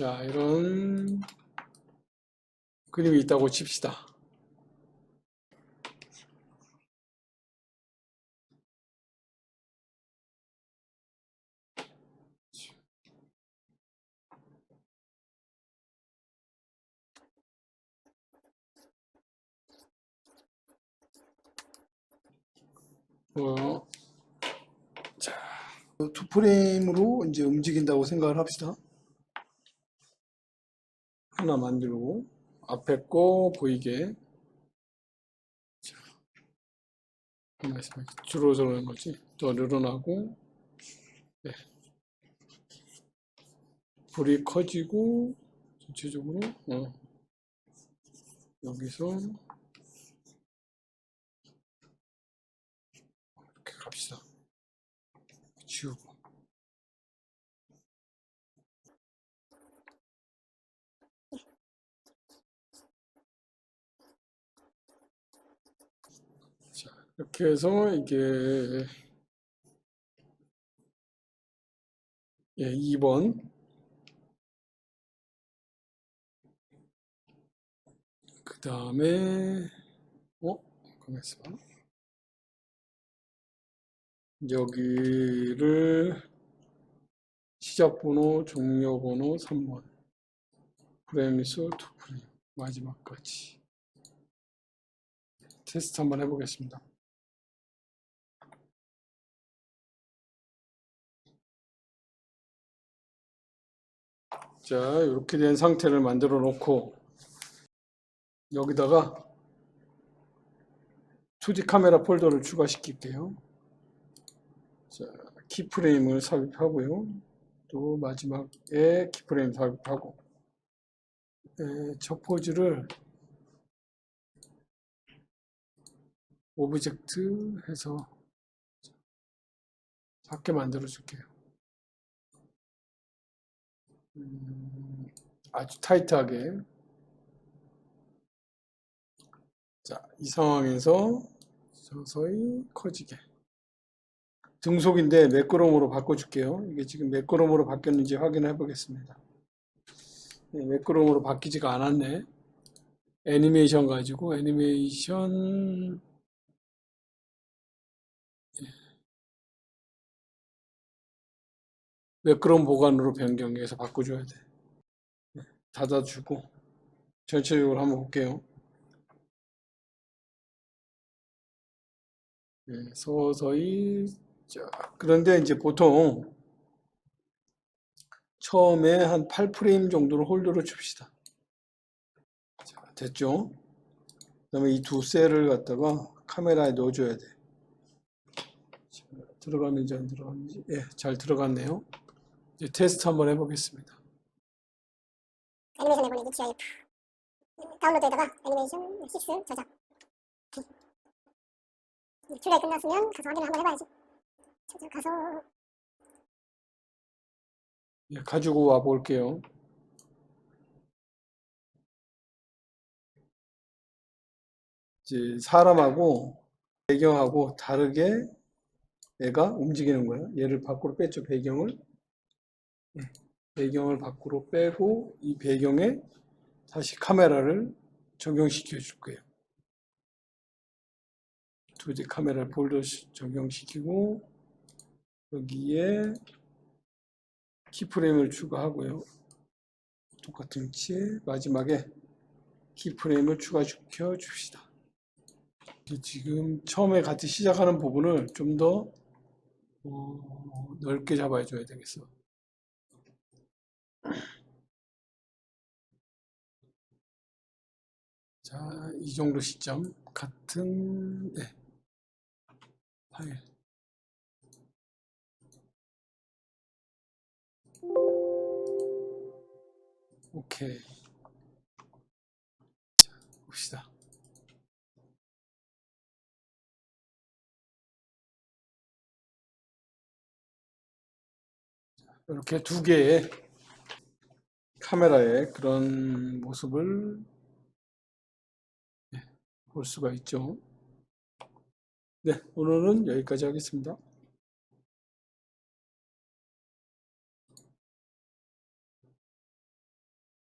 자, 이런 그림이 있다고 칩시다. 어, 자, 두 프레임으로 이제 움직인다고 생각을 합시다. 하나 만들고 앞에 거 보이게. 자, 말씀하시 줄어드는 거지? 더 늘어나고. 네. 불이 커지고 전체적으로 어. 여기서 이렇게 갑시다. 지우고 이렇게 해서 이게 예, 2번. 그 다음에 어? 가만있어 봐. 여기를 시작번호, 종료번호 3번. 프레임 수 2프레임. 마지막까지. 테스트 한번 해보겠습니다. 자, 이렇게 된 상태를 만들어 놓고 여기다가 2D 카메라 폴더를 추가시킬게요. 자, 키프레임을 삽입하고요. 또 마지막에 키프레임 삽입하고 에, 저 포즈를 오브젝트 해서 작게 만들어 줄게요. 음, 아주 타이트하게. 자, 이 상황에서 서서히 커지게. 등속인데 매끄러움으로 바꿔줄게요. 이게 지금 매끄러움으로 바뀌었는지 확인해 보겠습니다. 네, 매끄러움으로 바뀌지가 않았네. 애니메이션 가지고 애니메이션 매끄러운 보관으로 변경해서 바꿔줘야 돼. 네, 닫아주고 전체적으로 한번 볼게요. 네, 서서히 자, 그런데 이제 보통 처음에 한 8프레임 정도를 홀더로 줍시다. 자, 됐죠? 그 다음에 이 두 셀을 갖다가 카메라에 넣어줘야 돼. 자, 들어갔는지 안 들어갔는지 예, 잘 들어갔네요. 이제 테스트 한번 해보겠습니다. 애니메이션 내보내기 GIF 다운로드에다가 애니메이션 6 저장 출력이 끝났으면 가서 확인을 한번 해봐야지 저장 가서 예, 가지고 와 볼게요. 이제 사람하고 배경하고 다르게 얘가 움직이는 거예요. 얘를 밖으로 뺐죠, 배경을. 예, 배경을 밖으로 빼고 이 배경에 다시 카메라를 적용시켜 줄 거예요. 2D 카메라를 폴더 시- 적용시키고 여기에 키프레임을 추가하고요. 똑같은 위치에 마지막에 키프레임을 추가시켜 줍시다. 지금 처음에 같이 시작하는 부분을 좀더 어, 넓게 잡아줘야 되겠어. 자, 이 정도 시점 같은 네. 파일. 오케이. 자, 봅시다. 자, 이렇게 두 개의 카메라의 그런 모습을 네, 볼 수가 있죠. 네, 오늘은 여기까지 하겠습니다.